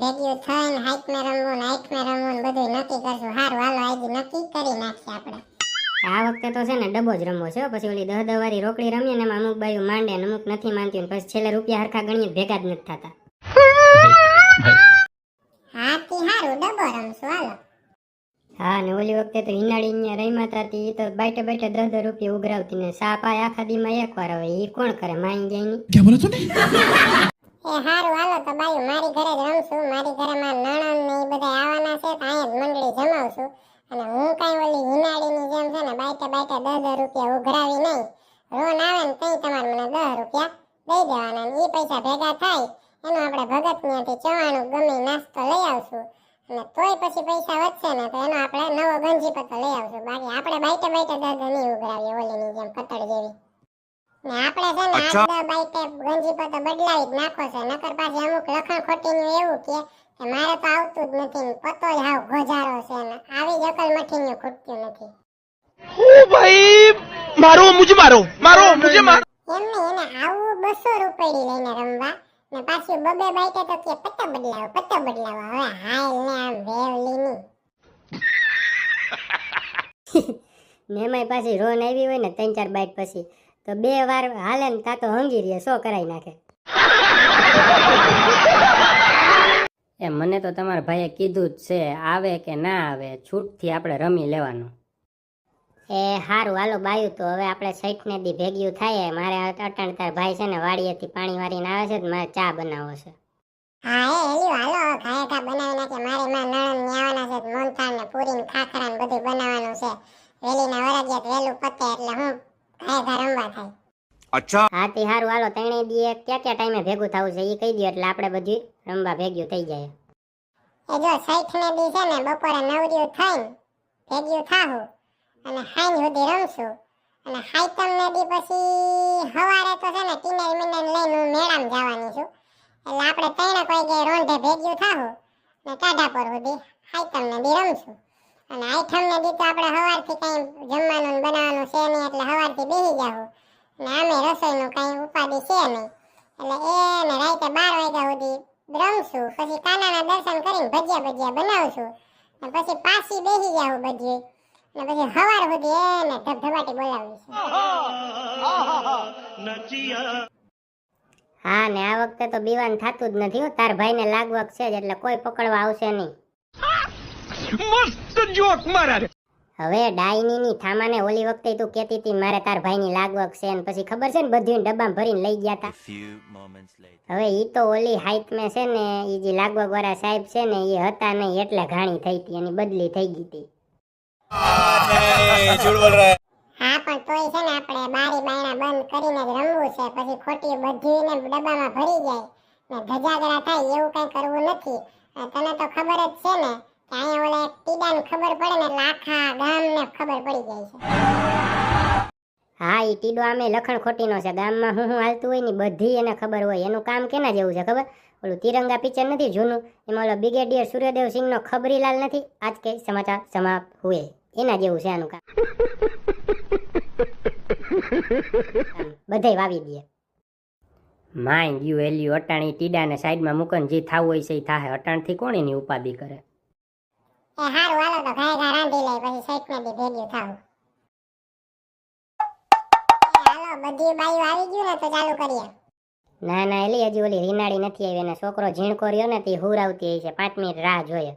ભેગીઓ થઈને હાઈટમાં રમવું હાઈટમાં રમવું ને બધું નક્કી કરશું. સારું હાલો આજે નક્કી કરી નાખીએ આપણે. આ વખતે તો છે ને ડબો જ રમવો છે પછી ઓલી દહ દહ રોકડી રમીએ ને એમાં અમુક બાયું માંડે ને અમુક નથી માનતી ને પછી છેલ્લે રૂપિયા હરખા ગણીએ ભેગા જ નથી થતા. હા તી હારું ડબ્બો રમશું હાલો. હા ને ઓલી વખતે તો હિનાળી અહીંયા રમ્યા હતા તી તો બાઈટે બાઈટે દસ દસ રૂપિયા ઉઘરાવતી ને સાપ આખા દીમાં એક વાર હવે એ કોણ કરે માઈ જાય ની? એ હારું, હાલો તો બાયું મારી ઘરે જ રમશું મારી ઘરેમાં નણંદ ને એ બધા આવવાના છે, તો અહીંયા જ મંડળી જમાવશું. અને હું કાંઈ ઓલી હિનાળીની જેમ છે ને, બાઈટે બાઈટે દસ હજાર રૂપિયા ઉઘરાવી નહીં. રોન આવે ને તઈ તમારે મને દસ રૂપિયા દઈ દેવાના ને એ પૈસા ભેગા થાય, એનું આપણે ભગત ત્યાંથી ચવાણું ગમે નાસ્તો લઈ આવશું. અને તોય પછી પૈસા વધશે ને, તો એનો આપણે નવો ગંજી પત્તો લઈ આવશું. બાકી આપણે બાઈટે બાઈટે દસ નહીં ઉઘરાવીએ ઓલીની જેમ કતળ જેવી. ને આપણે છે જ નાખો છે. નકર પાછી અમુક એવું કે મારે તો આવતું જ નથી પતો હાવ ગોજારો આવી જ અકલ ખૂટતું નથી. ઓ રૂપિયા લઈને રમવા ને પાછું બબે બદલાવો પત્તા બદલાવો. હવે હાલ ને આમ વેવલીની. મેમાઈ રોન આવી હોય ને ત્રણ ચાર બાઈટ પછી. તો બે વાર હાલે ને તા તો હંગી રહે શો કરાવી નાખે? એ મને તો તમારા ભાઈએ કીધું જ છે આવે કે ના આવે છૂટથી આપણે રમી લેવાનું. એ હારું હાલો બાયું તો હવે આપણે સૈઠ ને દી ભેગ્યું થાય મારે અટણ તાર ભાઈ છે ને વાડીએથી પાણી વારીને આવે છે તો મારે ચા બનાવવો છે. હા એ હેલ્યું હાલો ઘા બનાવી નાખે મારી માં નણંદ ને આવવાના છે મોનથાળ ને પૂરી ને ખાખરા ને બધું બનાવવાનું છે. વેલીના વરગિયાત વેલું પતે એટલે હું થાય ગારંબા થાય. અચ્છા. હા તે હારું હાલો દીએ ક્યાં ક્યાં ટાઈમે ભેગું થવું છે એ કહી દો એટલે આપણે બધી રમવા ભેગ્યું થઈ જાય. એ જો સાઠ ને બી છે ને બપોરે નવરીયું થઈને ભેગ્યું થાહું અને હાઈન સુધી રમશું. અને હાઈતમ ને બી પછી હવારે તો છે ને ટીનર મિનર લઈને હું મેળામ જવાની છું. એટલે આપણે ત્રણ કોઈ ગઈ રોંઢે ભેગ્યું થાહું ને ટાઢા પર સુધી હાઈતમ ને બી રમશું. અને આઈઠમ ને બી તો આપણે હવારથી કંઈ જમવાનું વાગ્યાથી બેસી જાઉં ને આમે રસોઈનું કાંઈ ઉપાધિ છે નહીં. એટલે એને રાતે બાર વાગ્યા સુધી રમશું પછી કાનાના દર્શન કરીને ભજીયા ભજીયા બનાવશું ને પછી પાછી બેસી જાઉં બધી. ને પછી સવાર સુધી એને ધબધબાટી બોલાવીશું હા ને આ વખતે તો બીવાન થતું જ નથી હો. તાર ભાઈને લાગવક છે જ એટલે કોઈ પકડવા આવશે નહીં. મસ્ત જોક મારા હવે ડાઈની થામાને ઓલી વખતે તું કહેતી હતી મારે તાર ભાઈની લાગવક છે. ને પછી ખબર છે ને બધું ડબ્બામાં ભરીને લઈ ગયા તા. Few moments later. હવે ઈ તો ઓલી હાઈટ મેં છે ને એ જે લાગવક વાળા સાહેબ છે ને એ હતા નહીં એટલે ઘાણી થઈ હતી એની બદલી થઈ ગઈ હતી. હા પણ તોય છે ને આપણે બારી બાયણા બંધ કરીને જ રમવું છે. પછી ખોટી બધી ને ડબ્બામાં ભરી જાય. ને ધજાગરા થાય એવું કઈ કરવું નથી. તને તો ખબર જ છે ને અહીંયા ઓલા ટીડાને ખબર પડે ને ગામને ખબર પડી જાય છે. હા એ ટીડો આમે લખણ ખોટીનો છે. ગામમાં હું હું હાલતું હોય ને બધી એને ખબર હોય. એનું કામ કેના જેવું છે ખબર? ઓલું તિરંગા પિક્ચર નથી જૂનું? એમાં ઓલો બ્રિગેડિયર સૂર્યદેવ સિંહનો ખબરીલાલ નથી? આજ કે સમાચાર સમાપ્ત હોય એના જેવું છે આનું કામ. બધાય વાવી દે. માઇન્ડ યુ એલ્યુ અટાણી ટીડાને સાઈડમાં મૂકન જે થાવું હોય છે એ થાય અટાણથી કોણ એની ઉપાધિ કરે? એ હારું હાલો તો ઘાય ઘા રાંધી લઈ પછી સાઈડ ને ભેગ્યું થાવું. હાલો બધી બાયું આવી ગયું ને તો ચાલુ કરીએ. ના ના એલી હજી ઓલી રીનાળી નથી આવી ને છોકરો ઝીણકો રહ્યો ને તે હુરાવતી હશે પાંચ મિનિટ રાહ જોઈએ.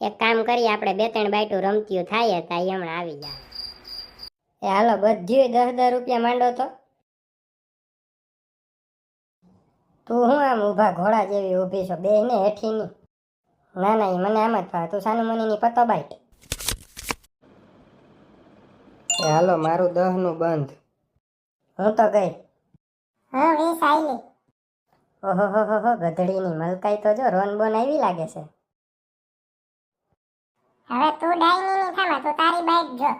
એક કામ કરીએ આપણે બે ત્રણ બાઈટું રમતીયું થાય તા ઈ હમણાં આવી જાય. એ હાલો બધી દસ દસ રૂપિયા માંડો તો. તું હું આમ ઊભા ઘોડા જેવી ઊભી છો બે ને હેઠી ની ના ના એ મને આમ જ ફાવે. તું સાનુ મની પતો બાઈટ. એ હાલો મારું દહનું બંધ. હું તો ગઈ. હા વીસ આઈલી ઓહો હો હો હો ગધડીની મલકાઈ તો જો રોન બોન આવી લાગે છે. હવે તું ડાઈની ની થામા તું તારી બાઈટ જો.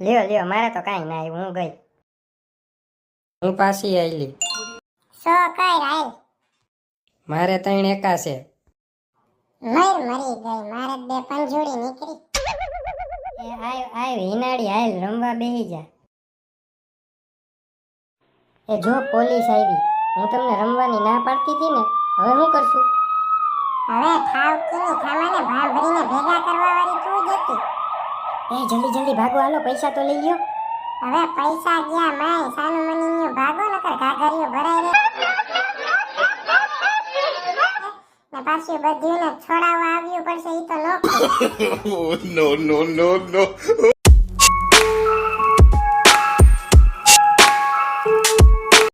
લ્યો લ્યો મારે તો કાંઈ ના આવ્યું હું ગઈ. હું પાછી આવેલી સો કઈ રાઈલ મારે ત્રણ એકા છે. મર મરી ગઈ. મારે બે પંજોડી નીકળી. એ આય આય હિનાડી હાલ રમવા બેહી જા. એ જો પોલીસ આવી. હું તમને રમવાની ના પાડતી હતી ને હવે હું કરશું? હવે ઠાવ કીની ખામાને ભાવ ભરીને ભેગા કરવા વાળી તું જ હતી. એ જલ્દી જલ્દી ભાગો. હાલો પૈસા તો લઈ લ્યો. હવે પૈસા ગયા માય. સાનું મની ભાગો નકર ઘાઘરીઓ ભરાઈ રે ને પાછું બધું છોડાવવા આવ્યું પડશે એ તો નો નો નો no, no.